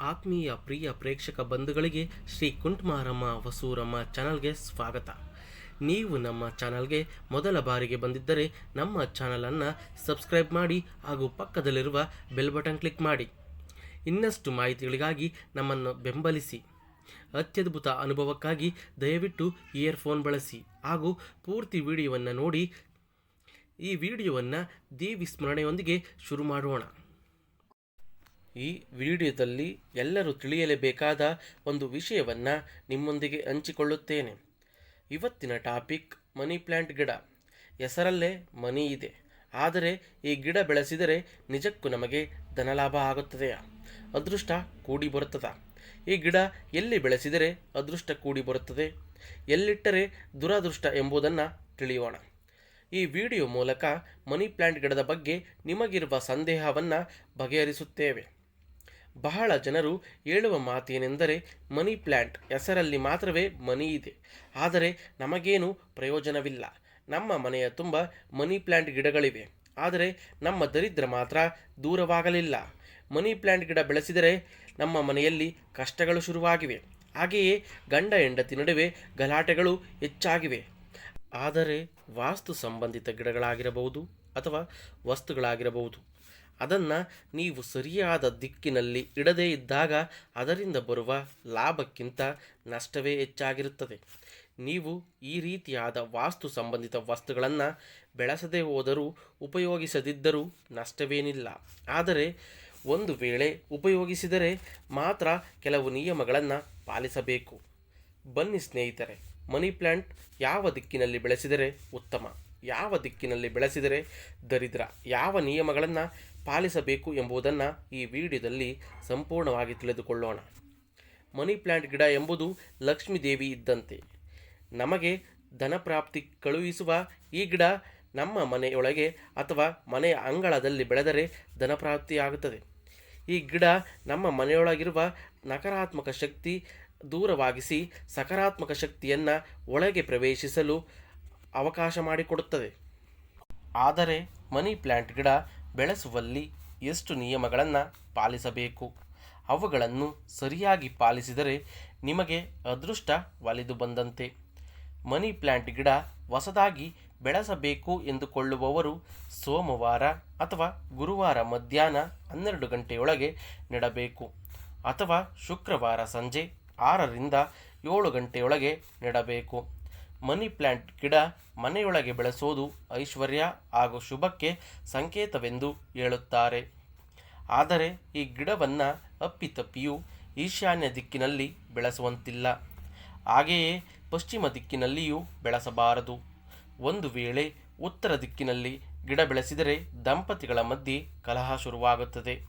ಆತ್ಮೀಯ ಪ್ರಿಯ ಪ್ರೇಕ್ಷಕ ಬಂಧುಗಳಿಗೆ ಶ್ರೀ ಕುಂಟ್ಮಾರಮ್ಮ ವಸೂರಮ್ಮ ಚಾನಲ್ಗೆ ಸ್ವಾಗತ. ನೀವು ನಮ್ಮ ಚಾನಲ್ಗೆ ಮೊದಲ ಬಾರಿಗೆ ಬಂದಿದ್ದರೆ ನಮ್ಮ ಚಾನಲನ್ನು ಸಬ್ಸ್ಕ್ರೈಬ್ ಮಾಡಿ ಹಾಗೂ ಪಕ್ಕದಲ್ಲಿರುವ ಬೆಲ್ ಬಟನ್ ಕ್ಲಿಕ್ ಮಾಡಿ. ಇನ್ನಷ್ಟು ಮಾಹಿತಿಗಳಿಗಾಗಿ ನಮ್ಮನ್ನು ಬೆಂಬಲಿಸಿ. ಅತ್ಯದ್ಭುತ ಅನುಭವಕ್ಕಾಗಿ ದಯವಿಟ್ಟು ಇಯರ್ಫೋನ್ ಬಳಸಿ ಹಾಗೂ ಪೂರ್ತಿ ವಿಡಿಯೋವನ್ನು ನೋಡಿ ಈ ವಿಡಿಯೋವನ್ನು ದೇವಿ ಸ್ಮರಣೆಯೊಂದಿಗೆ ಶುರು ಮಾಡೋಣ. ಈ ವಿಡಿಯೋದಲ್ಲಿ ಎಲ್ಲರೂ ತಿಳಿಯಲೇಬೇಕಾದ ಒಂದು ವಿಷಯವನ್ನು ನಿಮ್ಮೊಂದಿಗೆ ಹಂಚಿಕೊಳ್ಳುತ್ತೇನೆ. ಇವತ್ತಿನ ಟಾಪಿಕ್ ಮನಿ ಪ್ಲ್ಯಾಂಟ್ ಗಿಡ. ಹೆಸರಲ್ಲೇ ಮನಿ ಇದೆ. ಆದರೆ ಈ ಗಿಡ ಬೆಳೆಸಿದರೆ ನಿಜಕ್ಕೂ ನಮಗೆ ಧನಲಾಭ ಆಗುತ್ತದೆಯಾ? ಅದೃಷ್ಟ ಕೂಡಿ ಬರುತ್ತದಾ? ಈ ಗಿಡ ಎಲ್ಲಿ ಬೆಳೆಸಿದರೆ ಅದೃಷ್ಟ ಕೂಡಿ ಬರುತ್ತದೆ? ಎಲ್ಲಿಟ್ಟರೆ ದುರಾದೃಷ್ಟ ಎಂಬುದನ್ನು ತಿಳಿಯೋಣ. ಈ ವಿಡಿಯೋ ಮೂಲಕ ಮನಿ ಪ್ಲ್ಯಾಂಟ್ ಗಿಡದ ಬಗ್ಗೆ ನಿಮಗಿರುವ ಸಂದೇಹವನ್ನು ಬಗೆಹರಿಸುತ್ತೇವೆ. ಬಹಳ ಜನರು ಹೇಳುವ ಮಾತೇನೆಂದರೆ ಮನಿ ಪ್ಲ್ಯಾಂಟ್ ಹೆಸರಲ್ಲಿ ಮಾತ್ರವೇ ಮನಿ ಇದೆ. ಆದರೆ ನಮಗೇನು ಪ್ರಯೋಜನವಿಲ್ಲ. ನಮ್ಮ ಮನೆಯ ತುಂಬ ಮನಿ ಪ್ಲ್ಯಾಂಟ್ ಗಿಡಗಳಿವೆ. ಆದರೆ ನಮ್ಮ ದರಿದ್ರ ಮಾತ್ರ ದೂರವಾಗಲಿಲ್ಲ. ಮನಿ ಪ್ಲ್ಯಾಂಟ್ ಗಿಡ ಬೆಳೆಸಿದರೆ ನಮ್ಮ ಮನೆಯಲ್ಲಿ ಕಷ್ಟಗಳು ಶುರುವಾಗಿವೆ. ಹಾಗೆಯೇ ಗಂಡ ಹೆಂಡತಿ ನಡುವೆ ಗಲಾಟೆಗಳು ಹೆಚ್ಚಾಗಿವೆ. ಆದರೆ ವಾಸ್ತು ಸಂಬಂಧಿತ ಗಿಡಗಳಾಗಿರಬಹುದು ಅಥವಾ ವಸ್ತುಗಳಾಗಿರಬಹುದು. ಅದನ್ನು ನೀವು ಸರಿಯಾದ ದಿಕ್ಕಿನಲ್ಲಿ ಇಡದೇ ಇದ್ದಾಗ ಅದರಿಂದ ಬರುವ ಲಾಭಕ್ಕಿಂತ ನಷ್ಟವೇ ಹೆಚ್ಚಾಗಿರುತ್ತದೆ. ನೀವು ಈ ರೀತಿಯಾದ ವಾಸ್ತು ಸಂಬಂಧಿತ ವಸ್ತುಗಳನ್ನು ಬೆಳೆಸದೇ ಹೋದರೂ ಉಪಯೋಗಿಸದಿದ್ದರೂ ನಷ್ಟವೇನಿಲ್ಲ. ಆದರೆ ಒಂದು ವೇಳೆ ಉಪಯೋಗಿಸಿದರೆ ಮಾತ್ರ ಕೆಲವು ನಿಯಮಗಳನ್ನು ಪಾಲಿಸಬೇಕು. ಬನ್ನಿ ಸ್ನೇಹಿತರೆ, ಮನಿ ಪ್ಲ್ಯಾಂಟ್ ಯಾವ ದಿಕ್ಕಿನಲ್ಲಿ ಬೆಳೆಸಿದರೆ ಉತ್ತಮ? ಯಾವ ದಿಕ್ಕಿನಲ್ಲಿ ಬೆಳೆಸಿದರೆ ದರಿದ್ರ? ಯಾವ ನಿಯಮಗಳನ್ನು ಪಾಲಿಸಬೇಕು ಎಂಬುದನ್ನು ಈ ವಿಡಿಯೋದಲ್ಲಿ ಸಂಪೂರ್ಣವಾಗಿ ತಿಳಿದುಕೊಳ್ಳೋಣ. ಮನಿ ಪ್ಲ್ಯಾಂಟ್ ಗಿಡ ಎಂಬುದು ಲಕ್ಷ್ಮೀ ದೇವಿ ಇದ್ದಂತೆ. ನಮಗೆ ಧನಪ್ರಾಪ್ತಿ ಕಳುಹಿಸುವ ಈ ಗಿಡ ನಮ್ಮ ಮನೆಯೊಳಗೆ ಅಥವಾ ಮನೆಯ ಅಂಗಳದಲ್ಲಿ ಬೆಳೆದರೆ ಧನಪ್ರಾಪ್ತಿಯಾಗುತ್ತದೆ ಈ ಗಿಡ ನಮ್ಮ ಮನೆಯೊಳಗಿರುವ ನಕಾರಾತ್ಮಕ ಶಕ್ತಿ ದೂರವಾಗಿಸಿ ಸಕಾರಾತ್ಮಕ ಶಕ್ತಿಯನ್ನು ಒಳಗೆ ಪ್ರವೇಶಿಸಲು ಅವಕಾಶ ಮಾಡಿಕೊಡುತ್ತದೆ. ಆದರೆ ಮನಿ ಪ್ಲ್ಯಾಂಟ್ ಗಿಡ ಬೆಳೆಸುವಲ್ಲಿ ಎಷ್ಟು ನಿಯಮಗಳನ್ನು ಪಾಲಿಸಬೇಕು? ಅವುಗಳನ್ನು ಸರಿಯಾಗಿ ಪಾಲಿಸಿದರೆ ನಿಮಗೆ ಅದೃಷ್ಟ ಒಲಿದು ಬಂದಂತೆ. ಮನಿ ಪ್ಲ್ಯಾಂಟ್ ಗಿಡ ಹೊಸದಾಗಿ ಬೆಳೆಸಬೇಕು ಎಂದುಕೊಳ್ಳುವವರು ಸೋಮವಾರ ಅಥವಾ ಗುರುವಾರ ಮಧ್ಯಾಹ್ನ ಹನ್ನೆರಡು ಗಂಟೆಯೊಳಗೆ ನೆಡಬೇಕು ಅಥವಾ ಶುಕ್ರವಾರ ಸಂಜೆ ಆರರಿಂದ ಏಳು ಗಂಟೆಯೊಳಗೆ ನೆಡಬೇಕು. ಮನಿ ಪ್ಲ್ಯಾಂಟ್ ಗಿಡ ಮನೆಯೊಳಗೆ ಬೆಳೆಸೋದು ಐಶ್ವರ್ಯ ಹಾಗೂ ಶುಭಕ್ಕೆ ಸಂಕೇತವೆಂದು ಹೇಳುತ್ತಾರೆ. ಆದರೆ ಈ ಗಿಡವನ್ನು ಅಪ್ಪಿತಪ್ಪಿಯೂ ಈಶಾನ್ಯ ದಿಕ್ಕಿನಲ್ಲಿ ಬೆಳೆಸುವಂತಿಲ್ಲ. ಹಾಗೆಯೇ ಪಶ್ಚಿಮ ದಿಕ್ಕಿನಲ್ಲಿಯೂ ಬೆಳೆಸಬಾರದು. ಒಂದು ವೇಳೆ ಉತ್ತರ ದಿಕ್ಕಿನಲ್ಲಿ ಗಿಡ ಬೆಳೆಸಿದರೆ ದಂಪತಿಗಳ ಮಧ್ಯೆ ಕಲಹ ಶುರುವಾಗುತ್ತದೆ.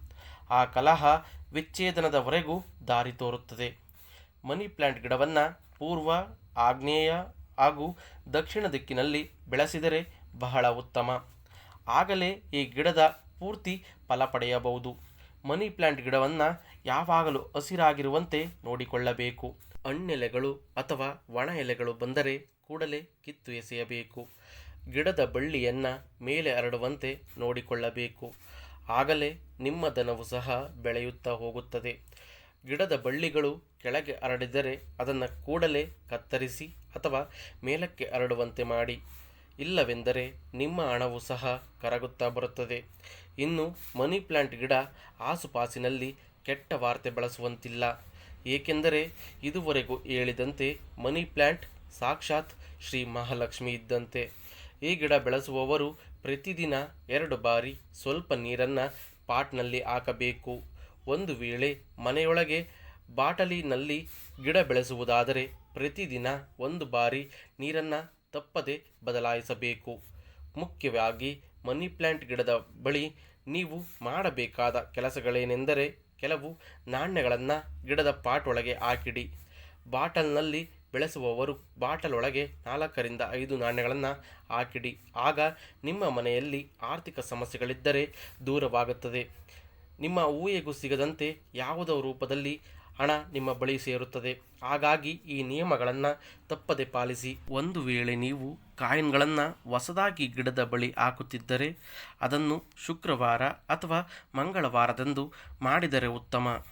ಆ ಕಲಹ ವಿಚ್ಛೇದನದವರೆಗೂ ದಾರಿ ತೋರುತ್ತದೆ. ಮನಿ ಪ್ಲ್ಯಾಂಟ್ ಗಿಡವನ್ನು ಪೂರ್ವ ಆಗ್ನೇಯ ಹಾಗೂ ದಕ್ಷಿಣ ದಿಕ್ಕಿನಲ್ಲಿ ಬೆಳೆಸಿದರೆ ಬಹಳ ಉತ್ತಮ. ಆಗಲೇ ಈ ಗಿಡದ ಪೂರ್ತಿ ಫಲ ಪಡೆಯಬಹುದು. ಮನಿ ಪ್ಲ್ಯಾಂಟ್ ಗಿಡವನ್ನು ಯಾವಾಗಲೂ ಹಸಿರಾಗಿರುವಂತೆ ನೋಡಿಕೊಳ್ಳಬೇಕು. ಹಣ್ಣೆಲೆಗಳು ಅಥವಾ ಒಣ ಎಲೆಗಳು ಬಂದರೆ ಕೂಡಲೇ ಕಿತ್ತು ಎಸೆಯಬೇಕು. ಗಿಡದ ಬಳ್ಳಿಯನ್ನು ಮೇಲೆ ಹರಡುವಂತೆ ನೋಡಿಕೊಳ್ಳಬೇಕು. ಆಗಲೇ ನಿಮ್ಮ ದನವು ಸಹ ಬೆಳೆಯುತ್ತಾ ಹೋಗುತ್ತದೆ. ಗಿಡದ ಬಳ್ಳಿಗಳು ಕೆಳಗೆ ಹರಡಿದರೆ ಅದನ್ನು ಕೂಡಲೇ ಕತ್ತರಿಸಿ ಅಥವಾ ಮೇಲಕ್ಕೆ ಹರಡುವಂತೆ ಮಾಡಿ. ಇಲ್ಲವೆಂದರೆ ನಿಮ್ಮ ಹಣವು ಸಹ ಕರಗುತ್ತಾ ಬರುತ್ತದೆ. ಇನ್ನು ಮನಿ ಪ್ಲಾಂಟ್ ಗಿಡ ಆಸುಪಾಸಿನಲ್ಲಿ ಕೆಟ್ಟ ವಾರ್ತೆ ಬಳಸುವಂತಿಲ್ಲ. ಏಕೆಂದರೆ ಇದುವರೆಗೂ ಹೇಳಿದಂತೆ ಮನಿ ಪ್ಲ್ಯಾಂಟ್ ಸಾಕ್ಷಾತ್ ಶ್ರೀ ಮಹಾಲಕ್ಷ್ಮಿ ಇದ್ದಂತೆ. ಈ ಗಿಡ ಬೆಳೆಸುವವರು ಪ್ರತಿದಿನ ಎರಡು ಬಾರಿ ಸ್ವಲ್ಪ ನೀರನ್ನು ಪಾಟ್ನಲ್ಲಿ ಹಾಕಬೇಕು. ಒಂದು ವೇಳೆ ಮನೆಯೊಳಗೆ ಬಾಟಲಿನಲ್ಲಿ ಗಿಡ ಬೆಳೆಸುವುದಾದರೆ ಪ್ರತಿದಿನ ಒಂದು ಬಾರಿ ನೀರನ್ನು ತಪ್ಪದೆ ಬದಲಾಯಿಸಬೇಕು. ಮುಖ್ಯವಾಗಿ ಮನಿ ಪ್ಲ್ಯಾಂಟ್ ಗಿಡದ ಬಳಿ ನೀವು ಮಾಡಬೇಕಾದ ಕೆಲಸಗಳೇನೆಂದರೆ ಕೆಲವು ನಾಣ್ಯಗಳನ್ನು ಗಿಡದ ಪಾಟ್ ಒಳಗೆ ಹಾಕಿಡಿ. ಬಾಟಲ್ನಲ್ಲಿ ಬೆಳೆಸುವವರು ಬಾಟಲ್ ಒಳಗೆ ನಾಲ್ಕರಿಂದ ಐದು ನಾಣ್ಯಗಳನ್ನು ಹಾಕಿಡಿ. ಆಗ ನಿಮ್ಮ ಮನೆಯಲ್ಲಿ ಆರ್ಥಿಕ ಸಮಸ್ಯೆಗಳಿದ್ದರೆ ದೂರವಾಗುತ್ತದೆ. ನಿಮ್ಮ ಊಹೆಗೂ ಸಿಗದಂತೆ ಯಾವುದೋ ರೂಪದಲ್ಲಿ ಹಣ ನಿಮ್ಮ ಬಳಿ ಸೇರುತ್ತದೆ. ಹಾಗಾಗಿ ಈ ನಿಯಮಗಳನ್ನು ತಪ್ಪದೆ ಪಾಲಿಸಿ. ಒಂದು ವೇಳೆ ನೀವು ಕಾಯಿನ್ಗಳನ್ನು ಹೊಸದಾಗಿ ಗಿಡದ ಬಳಿ ಹಾಕುತ್ತಿದ್ದರೆ ಅದನ್ನು ಶುಕ್ರವಾರ ಅಥವಾ ಮಂಗಳವಾರದಂದು ಮಾಡಿದರೆ ಉತ್ತಮ.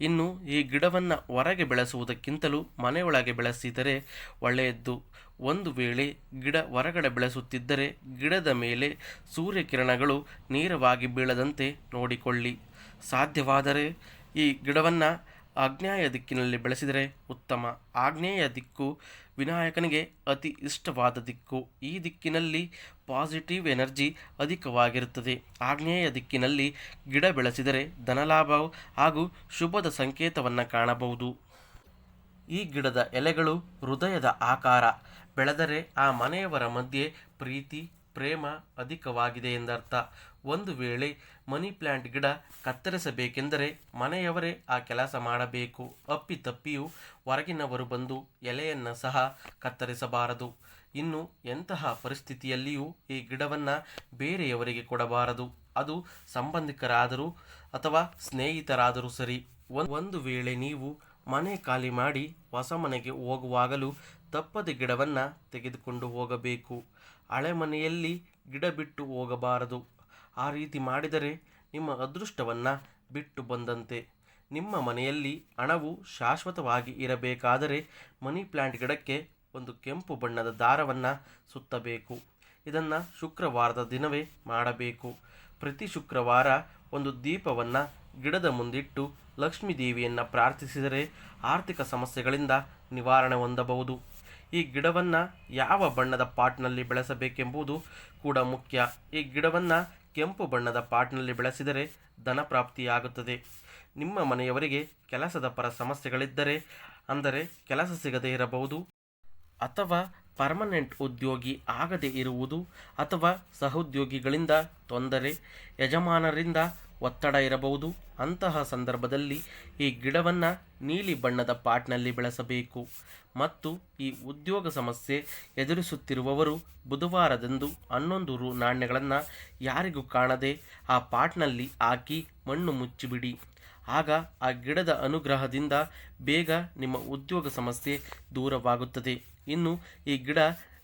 ಇನ್ನು ಈ ಗಿಡವನ್ನು ಹೊರಗೆ ಬೆಳೆಸುವುದಕ್ಕಿಂತಲೂ ಮನೆಯೊಳಗೆ ಬೆಳೆಸಿದರೆ ಒಳ್ಳೆಯದ್ದು. ಒಂದು ವೇಳೆ ಗಿಡ ಹೊರಗಡೆ ಬೆಳೆಸುತ್ತಿದ್ದರೆ ಗಿಡದ ಮೇಲೆ ಸೂರ್ಯಕಿರಣಗಳು ನೇರವಾಗಿ ಬೀಳದಂತೆ ನೋಡಿಕೊಳ್ಳಿ. ಸಾಧ್ಯವಾದರೆ ಈ ಗಿಡವನ್ನು ಆಗ್ನೇಯ ದಿಕ್ಕಿನಲ್ಲಿ ಬೆಳೆಸಿದರೆ ಉತ್ತಮ. ಆಗ್ನೇಯ ದಿಕ್ಕು ವಿನಾಯಕನಿಗೆ ಅತಿ ಇಷ್ಟವಾದ ದಿಕ್ಕು. ಈ ದಿಕ್ಕಿನಲ್ಲಿ ಪಾಸಿಟಿವ್ ಎನರ್ಜಿ ಅಧಿಕವಾಗಿರುತ್ತದೆ. ಆಗ್ನೇಯ ದಿಕ್ಕಿನಲ್ಲಿ ಗಿಡ ಬೆಳೆಸಿದರೆ ಧನಲಾಭ ಹಾಗೂ ಶುಭದ ಸಂಕೇತವನ್ನು ಕಾಣಬಹುದು. ಈ ಗಿಡದ ಎಲೆಗಳು ಹೃದಯದ ಆಕಾರ. ಬೆಳೆದರೆ ಆ ಮನೆಯವರ ಮಧ್ಯೆ ಪ್ರೀತಿ, ಪ್ರೇಮ ಅಧಿಕವಾಗಿದೆ ಎಂದರ್ಥ. ಒಂದು ವೇಳೆ ಮನಿ ಪ್ಲ್ಯಾಂಟ್ ಗಿಡ ಕತ್ತರಿಸಬೇಕೆಂದರೆ ಮನೆಯವರೇ ಆ ಕೆಲಸ ಮಾಡಬೇಕು. ಅಪ್ಪಿತಪ್ಪಿಯೂ ಹೊರಗಿನವರು ಬಂದು ಎಲೆಯನ್ನು ಸಹ ಕತ್ತರಿಸಬಾರದು. ಇನ್ನು ಎಂತಹ ಪರಿಸ್ಥಿತಿಯಲ್ಲಿಯೂ ಈ ಗಿಡವನ್ನು ಬೇರೆಯವರಿಗೆ ಕೊಡಬಾರದು. ಅದು ಸಂಬಂಧಿಕರಾದರೂ ಅಥವಾ ಸ್ನೇಹಿತರಾದರೂ ಸರಿ. ಒಂದು ವೇಳೆ ನೀವು ಮನೆ ಖಾಲಿ ಮಾಡಿ ಹೊಸ ಮನೆಗೆ ಹೋಗುವಾಗಲೂ ತಪ್ಪದೆ ಗಿಡವನ್ನು ತೆಗೆದುಕೊಂಡು ಹೋಗಬೇಕು. ಹಳೆ ಮನೆಯಲ್ಲಿ ಗಿಡ ಬಿಟ್ಟು ಹೋಗಬಾರದು. ಆ ರೀತಿ ಮಾಡಿದರೆ ನಿಮ್ಮ ಅದೃಷ್ಟವನ್ನು ಬಿಟ್ಟು ಬಂದಂತೆ. ನಿಮ್ಮ ಮನೆಯಲ್ಲಿ ಹಣವು ಶಾಶ್ವತವಾಗಿ ಇರಬೇಕಾದರೆ ಮನಿ ಪ್ಲ್ಯಾಂಟ್ ಗಿಡಕ್ಕೆ ಒಂದು ಕೆಂಪು ಬಣ್ಣದ ದಾರವನ್ನು ಸುತ್ತಬೇಕು. ಇದನ್ನು ಶುಕ್ರವಾರದ ದಿನವೇ ಮಾಡಬೇಕು. ಪ್ರತಿ ಶುಕ್ರವಾರ ಒಂದು ದೀಪವನ್ನು ಗಿಡದ ಮುಂದಿಟ್ಟು ಲಕ್ಷ್ಮೀ ದೇವಿಯನ್ನು ಪ್ರಾರ್ಥಿಸಿದರೆ ಆರ್ಥಿಕ ಸಮಸ್ಯೆಗಳಿಂದ ನಿವಾರಣೆ ಹೊಂದಬಹುದು. ಈ ಗಿಡವನ್ನು ಯಾವ ಬಣ್ಣದ ಪಾಟ್ನಲ್ಲಿ ಬೆಳೆಸಬೇಕೆಂಬುದು ಕೂಡ ಮುಖ್ಯ. ಈ ಗಿಡವನ್ನು ಕೆಂಪು ಬಣ್ಣದ ಪಾಟ್ನಲ್ಲಿ ಬೆಳೆಸಿದರೆ ಧನ ಪ್ರಾಪ್ತಿಯಾಗುತ್ತದೆ. ನಿಮ್ಮ ಮನೆಯವರಿಗೆ ಕೆಲಸದ ಪರ ಸಮಸ್ಯೆಗಳಿದ್ದರೆ, ಅಂದರೆ ಕೆಲಸ ಸಿಗದೇ ಇರಬಹುದು, ಅಥವಾ ಪರ್ಮನೆಂಟ್ ಉದ್ಯೋಗಿ ಆಗದೇ ಇರುವುದು, ಅಥವಾ ಸಹೋದ್ಯೋಗಿಗಳಿಂದ ತೊಂದರೆ, ಯಜಮಾನರಿಂದ ಒತ್ತಡ ಇರಬಹುದು. ಅಂತಹ ಸಂದರ್ಭದಲ್ಲಿ ಈ ಗಿಡವನ್ನು ನೀಲಿ ಬಣ್ಣದ ಪಾಟ್ನಲ್ಲಿ ಬೆಳೆಸಬೇಕು. ಮತ್ತು ಈ ಉದ್ಯೋಗ ಸಮಸ್ಯೆ ಎದುರಿಸುತ್ತಿರುವವರು ಬುಧವಾರದಂದು ಹನ್ನೊಂದು ರು ನಾಣ್ಯಗಳನ್ನು ಯಾರಿಗೂ ಕಾಣದೆ ಆ ಪಾಟ್ನಲ್ಲಿ ಹಾಕಿ ಮಣ್ಣು ಮುಚ್ಚಿಬಿಡಿ. ಆಗ ಆ ಗಿಡದ ಅನುಗ್ರಹದಿಂದ ಬೇಗ ನಿಮ್ಮ ಉದ್ಯೋಗ ಸಮಸ್ಯೆ ದೂರವಾಗುತ್ತದೆ. ಇನ್ನು ಈ ಗಿಡ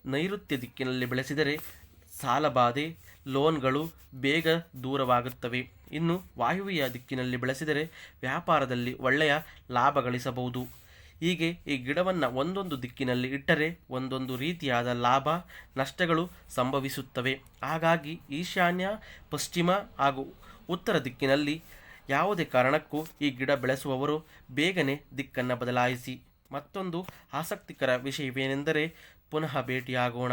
ನೈಋತ್ಯ ದಿಕ್ಕಿನಲ್ಲಿ ಬೆಳೆಸಿದರೆ ಸಾಲಬಾಧೆ, ಲೋನ್ಗಳು ಬೇಗ ದೂರವಾಗುತ್ತವೆ. ಇನ್ನು ವಾಯುವ್ಯ ದಿಕ್ಕಿನಲ್ಲಿ ಬೆಳೆಸಿದರೆ ವ್ಯಾಪಾರದಲ್ಲಿ ಒಳ್ಳೆಯ ಲಾಭ ಗಳಿಸಬಹುದು. ಹೀಗೆ ಈ ಗಿಡವನ್ನು ಒಂದೊಂದು ದಿಕ್ಕಿನಲ್ಲಿ ಇಟ್ಟರೆ ಒಂದೊಂದು ರೀತಿಯಾದ ಲಾಭ, ನಷ್ಟಗಳು ಸಂಭವಿಸುತ್ತವೆ. ಹಾಗಾಗಿ ಈಶಾನ್ಯ, ಪಶ್ಚಿಮ ಹಾಗೂ ಉತ್ತರ ದಿಕ್ಕಿನಲ್ಲಿ ಯಾವುದೇ ಕಾರಣಕ್ಕೂ ಈ ಗಿಡ ಬೆಳೆಸುವವರು ಬೇಗನೆ ದಿಕ್ಕನ್ನು ಬದಲಾಯಿಸಿ. ಮತ್ತೊಂದು ಆಸಕ್ತಿಕರ ವಿಷಯವೇನೆಂದರೆ ಪುನಃ ಭೇಟಿಯಾಗೋಣ.